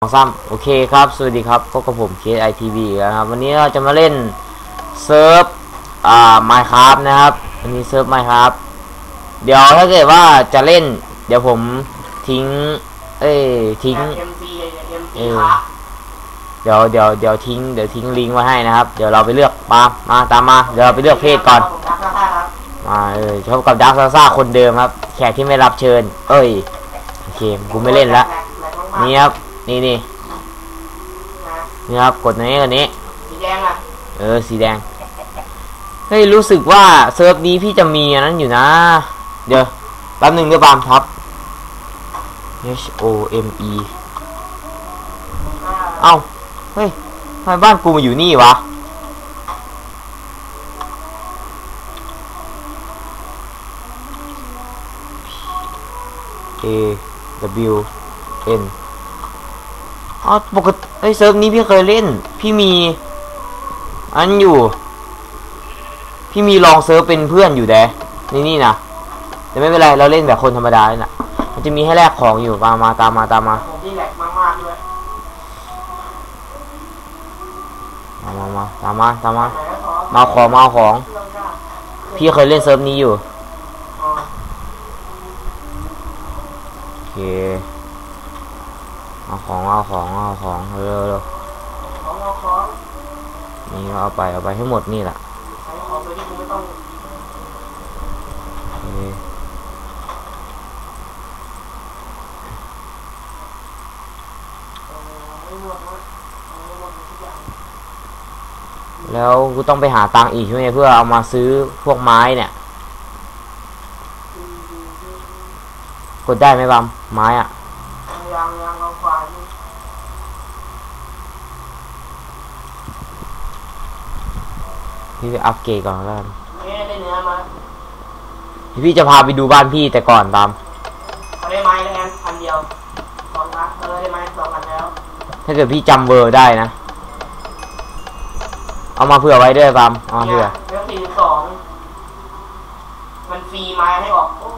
สองซ้ำโอเคครับ สวัสดีครับพบกับผมเคสไอทีวีนะครับ วันนี้เราจะมาเล่นเซิร์ฟอ่าไมค์ครับนะครับวันนี้เซิร์ฟไมค์ครับเดี๋ยวถ้าเกิดว่าจะเล่น เดี๋ยวผมทิ้ง เอ้ยทิ้งเอ็มจีเอ็มเอจีอครับเดี๋ยวเดี๋ยวเดี๋ยวทิ้งเดี๋ยวทิ้งลิงก์ไว้ให้นะครับ เดี๋ยวเราไปเลือกมามาตามมาเดี๋ยวเราไปเลือกเพศก่อนผมรักครับครับมาเออพบกับดักซาซ่าคนเดิมครับ แขกที่ไม่รับเชิญ เอ้ยโอเคกูไม่เล่นละแหกมากๆนี่ครับ นี่นี่นะนี่ครับกดตรงนี้กดนี้ สีแดงอะ เออ สีแดง เฮ้ย รู้สึกว่าเซิร์ฟนี้พี่จะมีอันนั้นอยู่นะ เดี๋ยวแป๊บหนึ่งเดี๋ยวบามทับ H O M E เอ้า เฮ้ยทำไมบ้านกูมาอยู่นี่วะ A W N อ๋อปกติเอ้ยเซิร์ฟนี้พี่เคยเล่น พี่มี อันอยู่ พี่มีลองเซิร์ฟเป็นเพื่อนอยู่แดนี่นี่นะแต่ไม่เป็นไรเราเล่นแบบคนธรรมดาเลยนะมันจะมีให้แลกของอยู่มามาตามมาตามมาผมที่แหลกมากๆด้วยมามามาตามมาตามมาไหนก็ขอมาเอาของมาเอาของเรื่องกล้าพี่เคยเล่นเซิร์ฟนี้อยู่อ๋อโอเค เอาของเอาของเอาของเร็วเร็วของเอาของนี่ก็เอาไปเอาไปให้หมดนี่แหละใช้ของโดยที่กูไม่ต้องโอเคเออไม่หมดนะเอาไม่หมดทุกอย่างแล้วกูต้องไปหาตังค์อีกใช่ไหมเพื่อเอามาซื้อพวกไม้เนี่ย กดได้ไหมบัมไม้อะ ยังยังเอาควายนี่ พี่ไปอัปเกรดก่อนแล้วกันไม่ได้เนื้อมาพี่จะพาไปดูบ้านพี่แต่ก่อนตามเขาได้ไม้แล้วกันพันเดียวสองพันเออได้ไม้สองพันแล้ว ถ้าเกิดพี่จำเวอร์ได้นะ เอามาเผื่อไว้ด้วยบัมเอามาเนี่เผื่ยอเรื่องสี่สิบสองมันฟรีไม้ให้ออกโอ้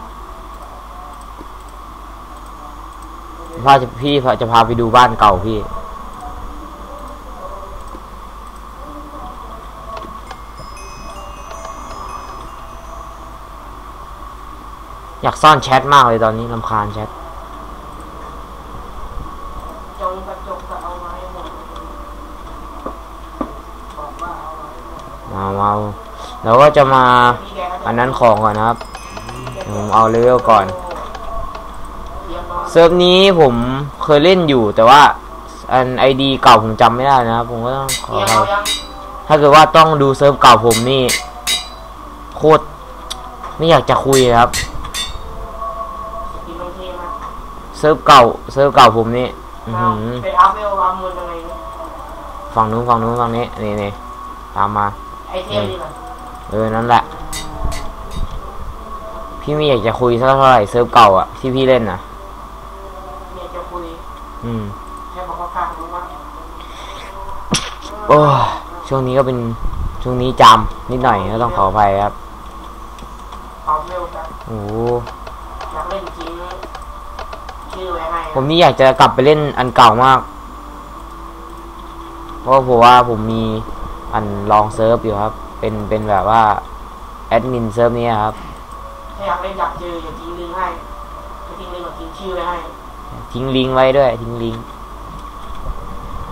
พาจะพี่จะพาไปดูบ้านเก่าพี่ อยากซ่อนแชทมากเลยตอนนี้ลำคาญแชทมาเอาไม้หมดมาเราก็จะมาอันนั้นของก่อนนะครับผมเอาเลเวลก่อนเซิร์ฟนี้ผมเคยเล่นอยู่แต่ว่า อันไอดีเก่าผมจำไม่ได้นะครับผมก็ต้องขออภัยถ้าเกิดว่าต้องดูเซิร์ฟเก่าผมนี่ โคตรไม่อยากจะคุยครับ กินลงเทมา เซิร์ฟเก่า เซิร์ฟเก่าผมนี่อื้อเอาหือไปอัพเวลวางมือยังไงเนี่ยฝั่งนู้นฝั่งนู้นฝั่งนี้ นี่นี่ตามมาไอเทมนี่แหละเออ นั่นแหละ พี่ไม่อยากจะคุยสักเท่าไหร่เซิร์ฟเก่าอะที่พี่เล่นนะเนี่ยจะคุย อืมแค่บอกว่าข้างรู้ว่าโอ้ยช่วงนี้ก็เป็นช่วงนี้จามนิดหน่อยก็ต้องขออภัยครับเอาเวลจังโอ้โหอยากเล่นจริง ชื่อไว้ให้ผมนี่อยากจะกลับไปเล่นอันเก่ามาก เพราะผมว่าผมมีอันลองเซิร์ฟอยู่ครับ เป็นเป็นแบบว่าแอดมินเซิร์ฟนี้ครับถ้าอยากเล่นอยากเจออย่าทิ้งลิงก์ให้จะทิ้งลิงก์กับทิ้งชื่อไว้ให้ ทิ้งลิงก์ไว้ด้วย ทิ้งลิงก์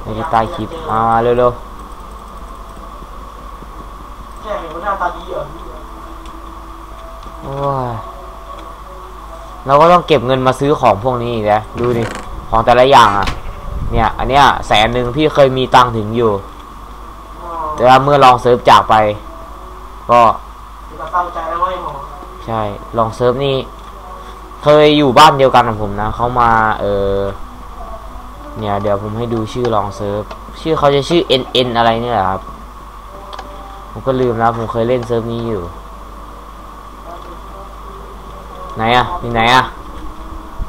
ไว้ในใต้คลิปมามาเร็วแค่เห็นว่าหน้าตาดีเหรอๆโอ้ย เราก็ต้องเก็บเงินมาซื้อของพวกนี้อีกแล้วดูดิของแต่ละอย่างอะ เนี่ย อันเนี้ยแสนหนึ่งพี่เคยมีตังค์ถึงอยู่อ๋อแต่ว่าเมื่อลองเซิร์ฟจากไป ก็ถือว่าเศร้าใจแล้วไม่หมอใช่ ลองเซิร์ฟนี่เคยอยู่บ้านเดียวกันกับผมนะเขามา เออเนี่ย เดี๋ยวผมให้ดูชื่อลองเซิร์ฟชื่อเขาจะชื่อ N N อะไรเนี่ยแหละครับ ผมก็ลืมแล้วผมเคยเล่นเซิร์ฟนี้อยู่ ไหนอะอยู่ไหนอะ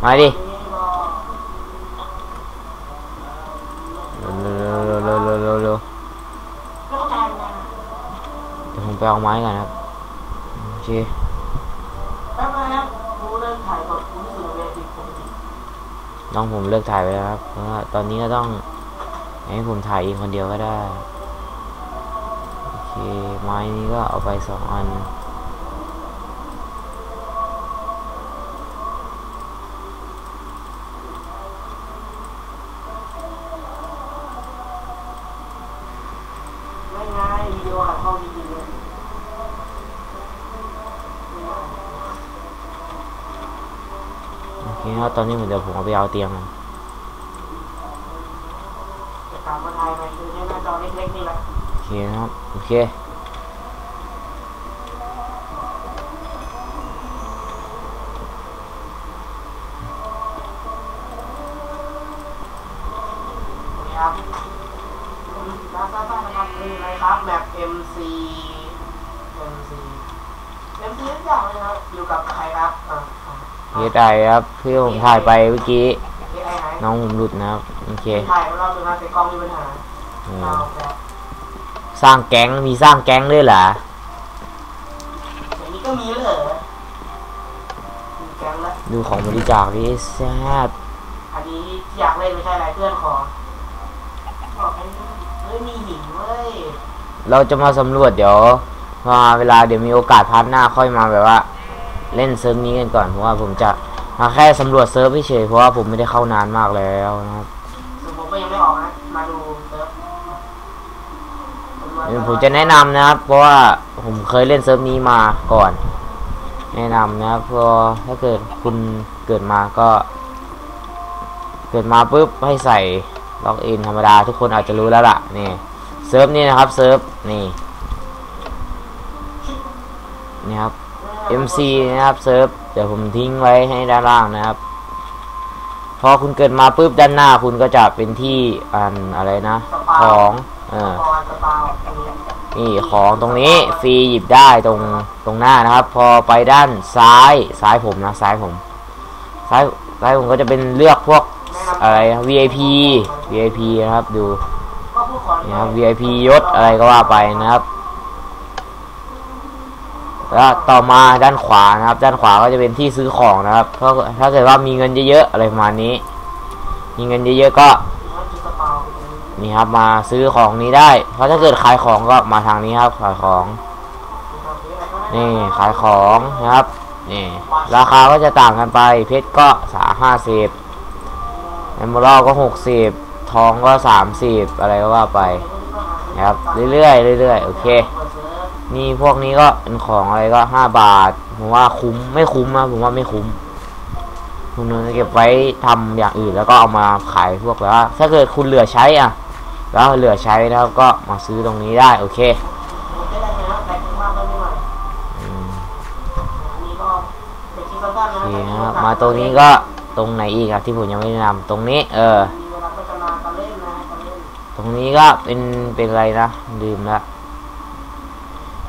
มาดิเร็วเร็วเร็วเร็วเร็วเร็วไม่เข้าใจนะเดี๋ยวผมไปเอาไม้ก่อนครับโอเคน้องผมเลิกถ่ายไปแล้วครับ เพราะว่าตอนนี้ก็ต้องให้ผมถ่ายเองคนเดียวก็ได้ โอเค ไม้นี้ก็เอาไปสองอัน ไม่ง่ายวิดีโอหัดเข้าดีๆเลยไม่ง่าย โอเคครับตอนนี้เหมือนเดี๋ยวผมเอาไปเอาเตียงมาจะกลับมาถ่ายใหม่คือให้หน้าจอเล็กๆนี่แหละโอเคนะครับโอเคครับรับทราบทราบนะครับคืออะไรครับแมป MC MC MC ทุกอย่างเลยครับ อยู่กับใครครับอ่าอ่า เฮดไอครับที่ผมถ่ายไปเมื่อกี้เอ๊ะไอ้ไหนน้องผมหลุดนะครับ โอเคถ่ายเราดูนะแต่กล้องมีปัญหาเออเอาแบบสร้างแก๊งมีสร้างแก๊งด้วยเหรออย่างนี้ก็มีเหรอมีแก๊งแล้วดูของบริจาคดิแซดอันนี้ที่อยากเล่นไม่ใช่อะไรเพื่อนขอบอกให้เฮ้ยมีหินเว้ย เราจะมาสำรวจเดี๋ยวมาเวลาเดี๋ยวมีโอกาสพาร์ทหน้าค่อยมาแบบว่า เล่นเซิร์ฟนี้กันก่อนเพราะว่าผมจะมาแค่สำรวจเซิร์ฟเฉยๆเพราะว่าผมไม่ได้เข้านานมากแล้วนะครับส่วนผมก็ยังไม่ออกนะมาดูเซิร์ฟเดี๋ยวผมจะแนะนำนะครับ เพราะว่าผมเคยเล่นเซิร์ฟนี้มาก่อน แนะนำนะครับเพอถ้าเกิดคุณเกิดมาก็ เกิดมาปุ๊บให้ใส่ล็อกอินธรรมดา ทุกคนอาจจะรู้แล้วล่ะนี่เซิร์ฟนี่นะครับเซิร์ฟนี่นี่ครับ MC นะครับเซิร์ฟเดี๋ยวผมทิ้งไว้ให้ด้านล่างนะครับ พอคุณเกิดมาปุ๊บด้านหน้าคุณก็จะเป็นที่อันอะไรนะ ของเออนี่ของตรงนี้ฟรีหยิบได้ตรงตรงหน้านะครับ พอไปด้านซ้ายซ้ายผมนะซ้ายผมซ้ายซ้ายผมก็จะเป็นเลือกพวกอะไร VIP VIP นะครับดูนี่ครับ VIP ยศอะไรก็ว่าไปนะครับ แล้วต่อมาด้านขวานะครับ ด้านขวาก็จะเป็นที่ซื้อของนะครับเพราะถ้าเกิดว่ามีเงินเยอะๆอะไรประมาณนี้ มีเงินเยอะๆก็นี่ครับมาซื้อของนี้ได้ เพราะถ้าเกิดขายของก็มาทางนี้ครับขายของ นี่ขายของนะครับ นี่ ราคาก็จะต่างกันไป เพชรก็สาห้าสิบเอมเบอร์ก็หกสิบทองก็สามสิบอะไรก็ว่าไปนะครับ เรื่อยๆเรื่อยๆโอเค นี่พวกนี้ก็เป็นของอะไรก็ห้าบาท ผมว่าคุ้มไม่คุ้มนะผมว่าไม่คุ้มคุณนึงเก็บไว้ทำอย่างอื่นแล้วก็เอามาขายพวกแบบว่าถ้าเกิดคุณเหลือใช้อะ แล้วเหลือใช้นะครับก็มาซื้อตรงนี้ได้ โอเคผมจะได้ไหมครับแต่ถึงมากก็ไม่ไหวอืมอันนี้ก็เป็นคลิปสั้นๆโอนะเคนะครับมาตรงนี้ก็ตรงไหนอีกครับที่ผมยังไม่แนะนำตรงนี้ เออมีเวลาก็จะมากันเล่นนะกันเล่นตรงนี้ก็เป็นเป็นอะไรนะลืมละตรง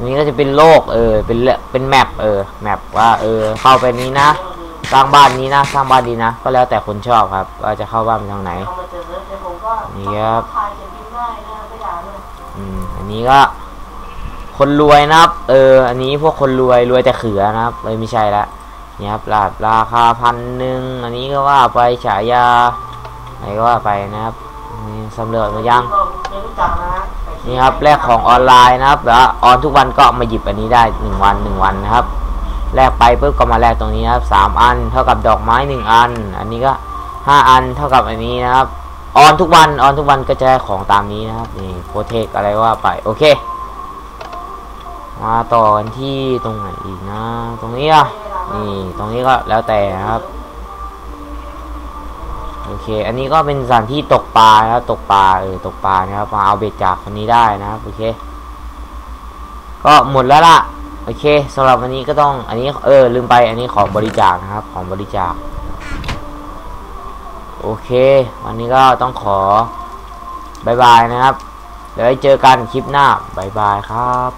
นี้ก็จะเป็นโลกเออเป็นเลเป็นแมปเออแมปว่าเออเข้าไปนี้นะก็คือสร้างบ้านนี้นะสร้างบ้านดีนะ ก็แล้วแต่คนชอบครับว่าจะเข้าบ้านไปทางไหนเข้ามาเจอเซิร์ฟแต่ผมก็นี่ครับถ่ายเขียนพิมพ์ได้นะไม่ด่าด้วยอืมอันนี้ก็ คนรวยนะครับ เออ อันนี้พวกคนรวยรวยแต่เขือนะครับเลยไม่ใช่ละนี่ครับราราคาพันหนึ่งอันนี้ก็ว่าไปฉายาอะไรก็ว่าไปนะครับนี่สำเร็จมายังก็ไม่รู้จักนะฮะแต่ด นี่ครับแลกของออนไลน์นะครับแล้วออนทุกวันก็มาหยิบอันนี้ได้หนึ่งวันหนึ่งวันนะครับแลกไปปุ๊บก็มาแลกตรงนี้นะครับสามอัน เท่ากับดอกไม้หนึ่งอัน อันนี้ก็ห้าอันเท่ากับอันนี้นะครับ ออนทุกวันออนทุกวันก็จะได้ของตามนี้นะครับนี่โปรเทคอะไรว่าไปโอเค มาต่อกันที่ตรงไหนอีกนะ ตรงนี้อะนี่ตรงนี้ก็แล้วแต่นะครับ โอเค อันนี้ก็เป็นสถานที่ตกปลานะครับตกปลาเออตกปลานะครับมาเอาเบ็ดจากคนนี้ได้นะครับโอเค ก็หมดแล้วล่ะโอเคสำหรับวันนี้ก็ต้องอันนี้เออลืมไปอันนี้ของบริจาคนะครับ ของบริจาค โอเค วันนี้ก็ต้องขอบายบายนะครับเดี๋ยวไว้เจอกันคลิปหน้าบายบายครับ